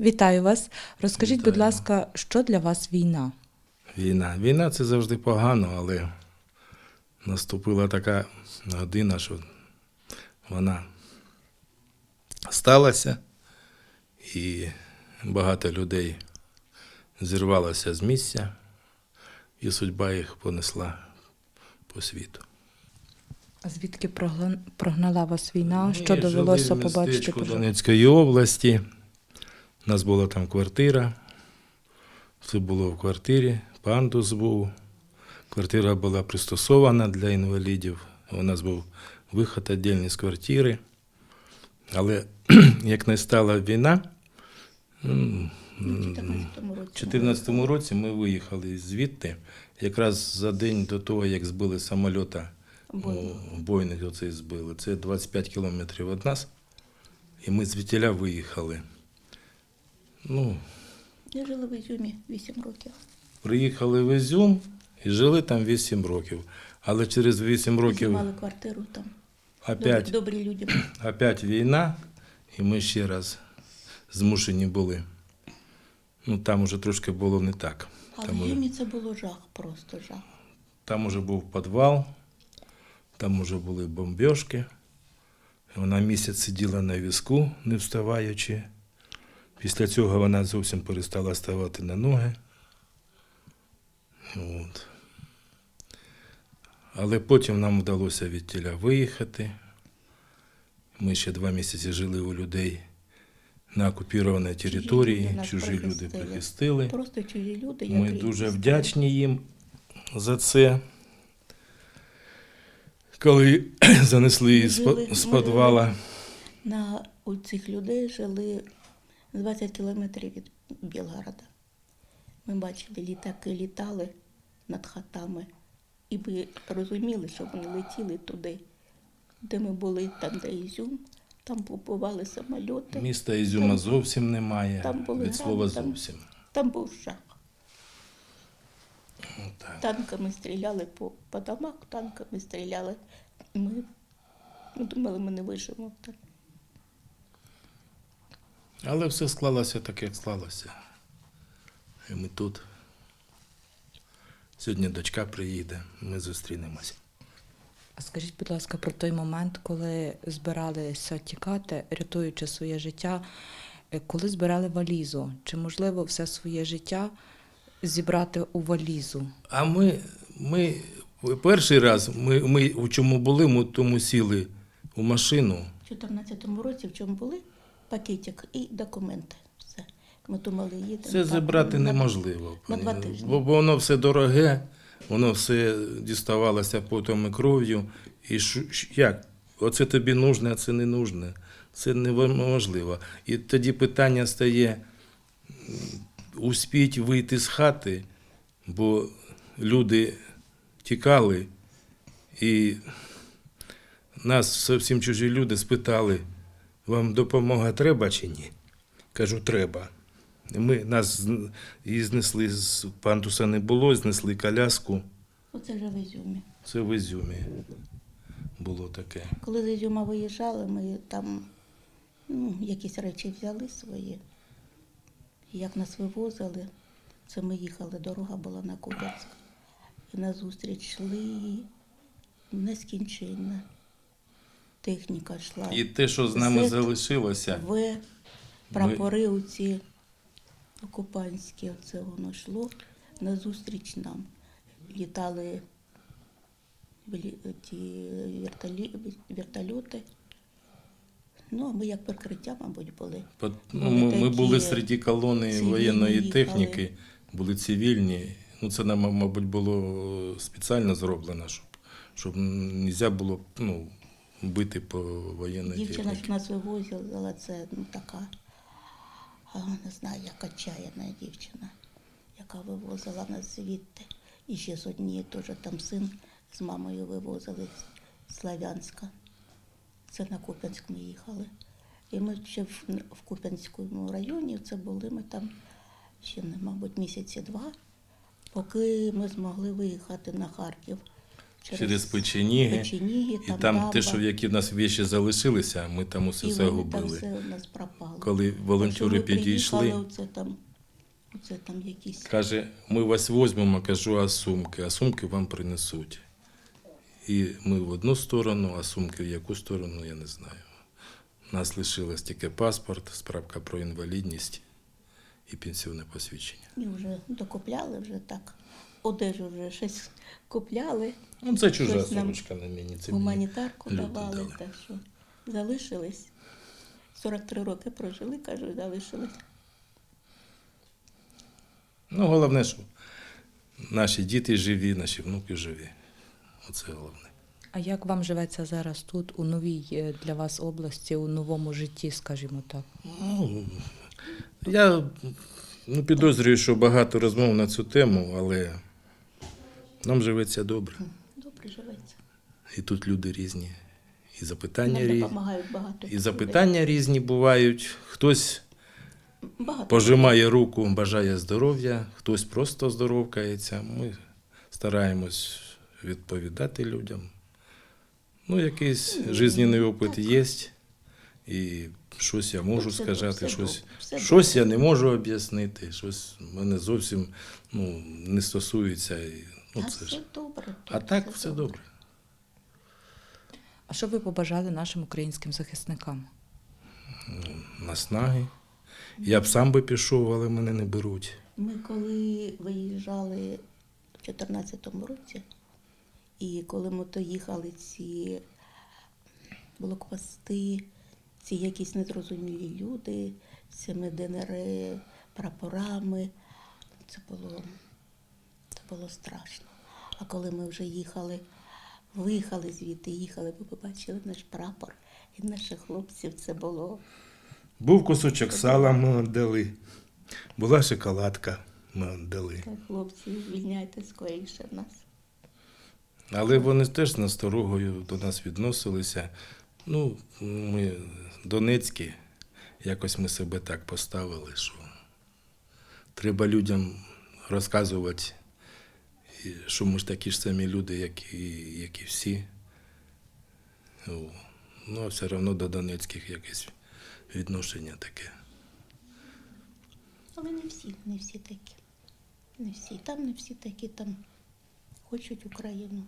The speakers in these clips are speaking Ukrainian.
Вітаю вас. Розкажіть, будь ласка, що для вас війна? Війна. Війна це завжди погано, але наступила така година, що вона сталася, і багато людей зірвалося з місця, і судьба їх понесла по світу. А Звідки прогнала вас війна? Що довелося побачити? Донецької області. У нас була там квартира. Все було в квартирі, пандус був. Квартира була пристосована для інвалідів. У нас був виход віддільний з квартири. Але як не стала війна, У м, 14-му в 2014 році ми виїхали звідти, якраз за день до того, як збили Бойник. бойник оцей збили. Це 25 кілометрів від нас. І ми звідтіля виїхали. Ну, Я жила в Ізюмі 8 років. приїхали в Ізюм і жили там 8 років. Але через 8 років Знімали квартиру там. опять, Добрі, добрі люди. опять війна, і ми ще раз змушені були. Ну, там уже трошки було не так. А Там в уже- Ізюмі це було жах, просто жах. Там уже був підвал, там уже були бомбьошки. Вона місяць сиділа на візку, не вставаючи. Після цього вона зовсім перестала ставати на ноги. От. Але потім нам вдалося від тіля виїхати. Ми ще два місяці жили у людей на окупованій території, нас чужі люди прихистили. прихистили. Просто чужі люди. Ми рідні дуже вдячні їм за це. Коли занесли її з підвала, На у цих людей жили 20 кілометрів від Білгорода. Ми бачили, літаки літали над хатами. І ми розуміли, що вони летіли туди, де ми були, там, де Ізюм, там побували самольоти. міста Ізюма Там- зовсім немає. там були Від слова гради, там- зовсім. Там був жах. Так. Танками стріляли по, по домах, танками стріляли. Ми, ми думали, ми не виживемо. Але все склалося так, як склалося. І ми тут. Сьогодні дочка приїде, ми зустрінемося. А скажіть, будь ласка, про той момент, коли збиралися тікати, рятуючи своє життя, е, коли збирали валізу, чи можливо все своє життя зібрати у валізу? А ми, ми перший раз, ми, ми у чому були, ми тому сіли у машину. У 2014 році в чому були пакетик і документи. Все. Ми думали, їдемо. Це забрати на- неможливо. на два тижні. Бо, бо воно все дороге, воно все діставалося потім і кров'ю. І як? Оце тобі нужне, а це не нужне. Це неможливо. І тоді питання стає успіть вийти з хати, бо люди тікали, і нас зовсім чужі люди спитали, вам допомога треба чи ні? Кажу, треба. Ми нас її знесли з пандуса не було, знесли коляску. Оце вже в Ізюмі. Це в Ізюмі було таке. Коли з Ізюма виїжджали, ми там ну, якісь речі взяли свої. Як нас вивозили, це ми їхали, дорога була на Куп'янськ. І назустріч йшли нескінченно. Техніка йшла. І те, що з нами Зет, залишилося, В, прапори оці окупантські, оце воно йшло назустріч нам. Літали ті вертолі, вертольоти. Ну, а ми як прикриття, мабуть, були. По- ну, ми, ми були серед колони воєнної їхали. техніки, були цивільні. Ну, це нам, мабуть, було спеціально зроблено, щоб, щоб не можна було ну, бити по воєнній Дівчина, техніці. що нас вивозила, це ну, така, а, не знаю, як отчаяна дівчина, яка вивозила нас звідти. І ще з однієї теж там син з мамою вивозили з Славянська. Це на Куп'янськ ми їхали. І ми ще в, в Куп'янському районі це були ми там ще, мабуть, місяці два, поки ми змогли виїхати на Харків. Через печеніги. печеніги, І там те, що які в нас віші залишилися, ми там усе і вони там все у нас пропало. Коли волонтери підійшли, Оце там, оце там якісь. каже, ми вас візьмемо, кажу, а сумки, а сумки вам принесуть. І ми в одну сторону, а сумки в яку сторону, я не знаю. У нас лишилось тільки паспорт, справка про інвалідність і пенсіонне посвідчення. І вже докупляли вже так. Одежу вже щось купляли, Ну, це чужа Щось нам сорочка на мені. Це гуманітарку люди давали, дали. так що залишились. 43 роки прожили, кажу, залишились. Ну, головне, що наші діти живі, наші внуки живі. Оце головне. А як вам живеться зараз тут, у новій е, для вас області, у новому житті, скажімо так? Ну, я ну, підозрюю, що багато розмов на цю тему, але нам живеться добре. Добре живеться. І тут люди різні. І запитання різні. багато. І запитання різні бувають. Хтось. Багато. пожимає руку, бажає здоров'я, хтось просто здоровкається. Ми стараємось відповідати людям. Ну, якийсь жизненний опит є. І щось я можу Все сказати, все щось, все щось я не можу об'яснити, щось мене зовсім ну, не стосується. Ну, це все ж. добре. тут А так все добре. А що ви побажали нашим українським захисникам? Наснаги. Я б сам би пішов, але мене не беруть. Ми коли виїжджали в 2014 році, і коли ми то їхали ці блокпости, ці якісь незрозумілі люди з цими ДНР прапорами, це було, було страшно. А коли ми вже їхали, виїхали звідти, їхали, ви побачили наш прапор і наших хлопців, це було. Був кусочок сала, ми віддали. Була шоколадка, ми віддали. Так, хлопці, звільняйте скоріше нас. Але вони теж з насторогою до нас відносилися. Ну, ми донецькі, якось ми себе так поставили, що треба людям розказувати, і що ми ж такі ж самі люди, як і, як і всі. Ну, а все одно до донецьких якесь відношення таке. Але не всі, не всі такі. Не всі. Там не всі такі, там хочуть Україну.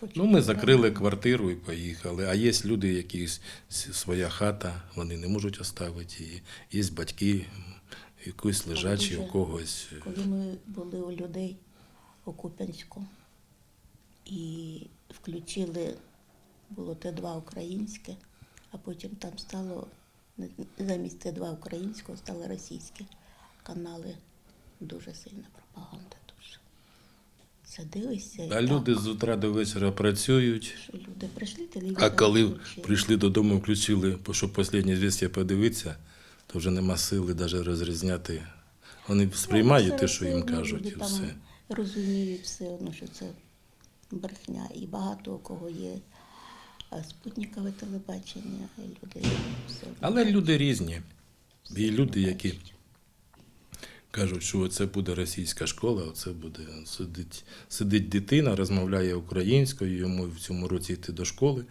Хочуть Ну, ми закрили квартиру і поїхали. А є люди, які своя хата, вони не можуть оставити її. Є батьки, якісь лежачі, у когось. Коли ми були у людей у Куп'янську і включили, було Т2 українське, а потім там стало замість Т2 українського стали російські канали. Дуже сильна пропаганда. Дуже. Це дивишся. і А так. люди з утра до вечора працюють. Що люди прийшли телевізор. А коли включили. прийшли додому, включили, щоб останнє звістя подивитися, то вже нема сили навіть розрізняти. Вони сприймають Ну, те, що їм кажуть, і все. Розуміють все одно, що це брехня. І багато у кого є спутникове телебачення, і люди все одно. Але люди різні. одно люди, які. Кажуть, що це буде російська школа, оце буде сидить, сидить дитина, розмовляє українською, йому в цьому році йти до школи.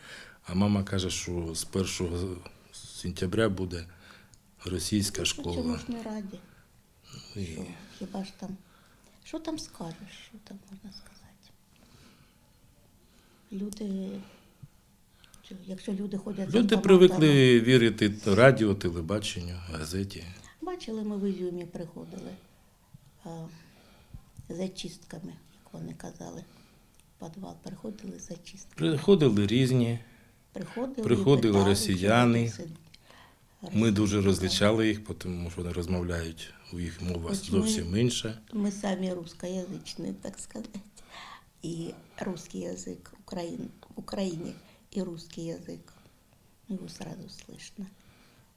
А мама каже, що з 1 сентября буде російська Ну, школа. Чому ж не раді? І Що? Хіба ж там? Що там скажеш? Що там можна сказати? Люди, якщо люди ходять за Люди автоматами- привикли вірити радіо, телебаченню, газеті. Бачили, ми в Ізюмі приходили а, за чистками, як вони казали. В підвал приходили за чистками. Приходили різні. Приходили, Приходили питали, росіяни. це Ми дуже російська. розлічали їх, тому що вони розмовляють, у їх мова Хоч ми- зовсім інша. Мы сами русскоязычные, так сказать. И русский язык Украин, в Украине и русский язык. Его сразу слышно.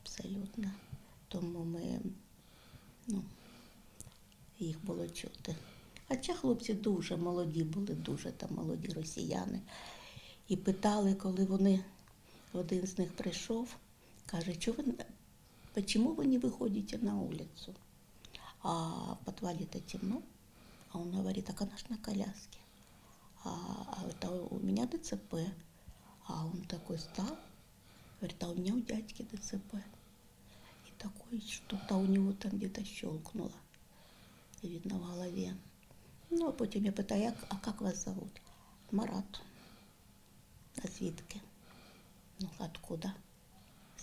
Абсолютно. Тому ми, ну, їх було чути. Хоча хлопці дуже молоді були, дуже там молоді росіяни. І питали, коли вони, один з них прийшов, Каже, «Чё ви, почему вы не выходите на улицу? А в подвале-то темно. А он говорит, так она ж на коляске. а, а это у меня ДЦП. А он такой стал, говорит, а у меня у дядьки ДЦП. И такой, что-то у него там где-то щелкнуло, видно, в голове. Ну, а потім я питаю, як, а як вас зовут? Марат. А звідки? Ну, откуда?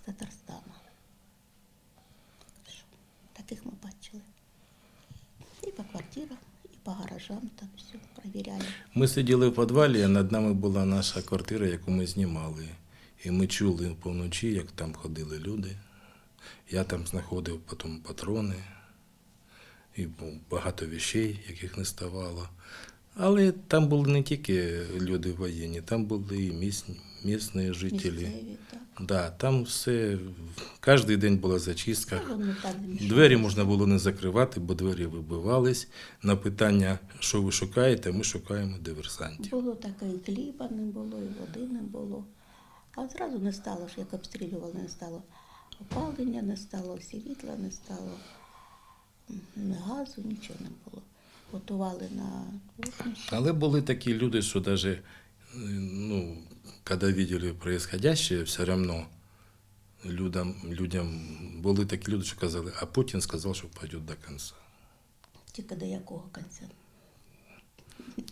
Татарстана. Таких ми бачили. І по квартирах, і по гаражам там все перевіряли. Ми сиділи в підвалі, а над нами була наша квартира, яку ми знімали. І ми чули повночі, як там ходили люди. Я там знаходив потім патрони і багато вещей, яких не ставало. Але там були не тільки люди воєнні, там були і місні, жителі. Місцеві, так. Да, там все, кожен день була зачистка. Двері можна було не закривати, бо двері вибивались. На питання, що ви шукаєте, ми шукаємо диверсантів. Було таке, і хліба не було, і води не було. А зразу не стало, як обстрілювали, не стало опалення, не стало світла, не стало газу, нічого не було. Готували на вогнище. Але були такі люди, що навіть, ну, коли бачили происходящее, все одно людям, людям були такі люди, що казали, а Путін сказав, що пойде до кінця. Тільки до якого кінця?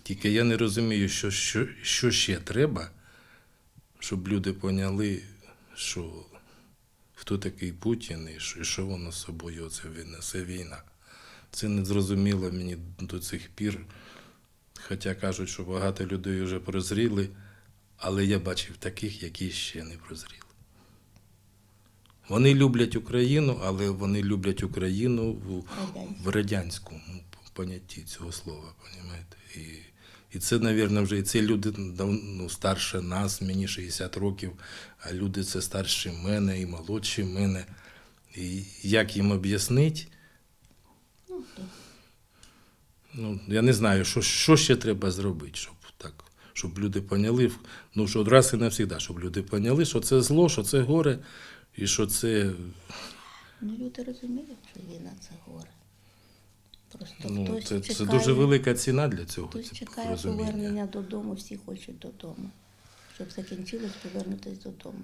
Тільки я не розумію, що, що, що ще треба, щоб люди поняли, що хто такий Путін і що, і що воно з собою це несе війна. Це не зрозуміло мені до цих пір. Хоча кажуть, що багато людей вже прозріли, але я бачив таких, які ще не прозріли. Вони люблять Україну, але вони люблять Україну в, в радянському понятті цього слова, розумієте? І, і це, мабуть, вже і ці люди ну, старше нас, мені 60 років, а люди це старші мене і молодші мене. І як їм об'яснити, Ну, я не знаю, що, що ще треба зробити, щоб так, щоб люди поняли, ну, що раз і навсігда, щоб люди поняли, що це зло, що це горе, і що це Ну, люди розуміють, що війна це горе. Просто Ну, хтось це, чекає, це дуже велика ціна для цього. хтось чекає розуміння. повернення додому, всі хочуть додому. Щоб закінчилось, повернутися додому.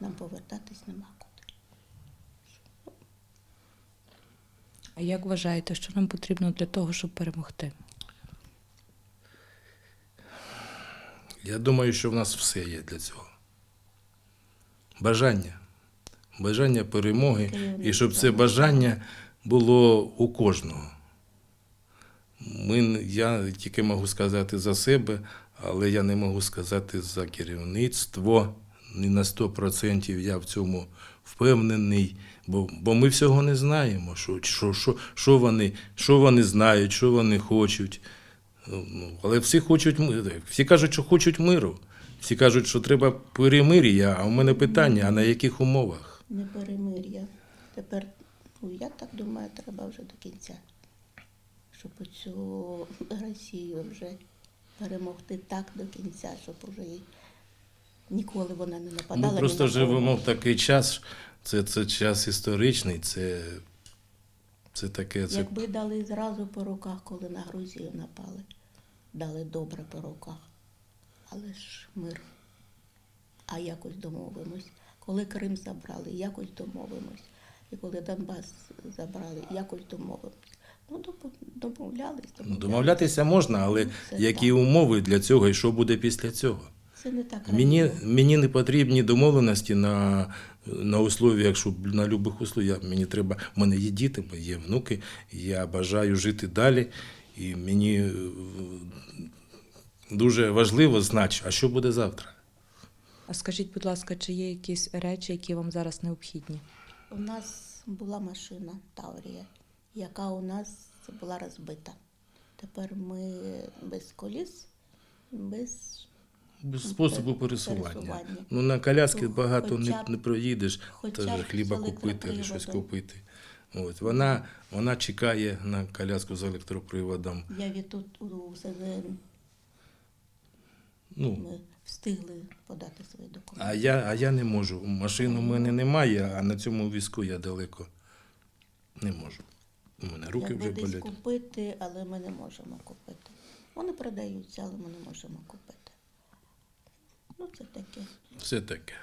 Нам повертатись нема А як вважаєте, що нам потрібно для того, щоб перемогти? Я думаю, що в нас все є для цього. Бажання. Бажання перемоги. І щоб це бажання було у кожного. Ми, я тільки можу сказати за себе, але я не можу сказати за керівництво. Не на 100% я в цьому впевнений, бо, бо ми всього не знаємо, що, що, що, що, вони, що вони знають, що вони хочуть. Ну, але всі хочуть. Всі кажуть, що хочуть миру. Всі кажуть, що треба перемир'я, а у мене питання, а на яких умовах? Не перемир'я. Тепер, ну, я так думаю, треба вже до кінця. Щоб цю Росію вже перемогти так до кінця, щоб вже і ніколи вона не нападала. Ми просто живемо в такий час, це, це час історичний, це, це таке. Це... Якби дали зразу по руках, коли на Грузію напали, дали добре по руках. Але ж мир. А якось домовимось. Коли Крим забрали, якось домовимось. І коли Донбас забрали, якось домовимось. Ну, допо- домовлялись, Ну, домовлялись. Домовлятися можна, але Ну, це які так. умови для цього і що буде після цього? Це не так Мені, мені не потрібні домовленості на, на условіях, щоб на любих условіях. Мені треба, в мене є діти, є внуки, я бажаю жити далі. І мені е, дуже важливо знати, а що буде завтра. А скажіть, будь ласка, чи є якісь речі, які вам зараз необхідні? У нас була машина Таурія, яка у нас була розбита. Тепер ми без коліс, Без способу пересування. Ну, на коляски Ну, багато не, хоча б- не проїдеш, хоча б хліба купити, або щось купити. От. Вона, вона чекає на коляску з електроприводом. я від тут у СЗН Ну, ми встигли подати свої документи. а, я, а я не можу. Машину в мене немає, а на цьому візку я далеко не можу. У мене руки Якби вже десь болять. купити, але ми не можемо купити. Вони продаються, але ми не можемо купити. Ну, це таке. Все таке.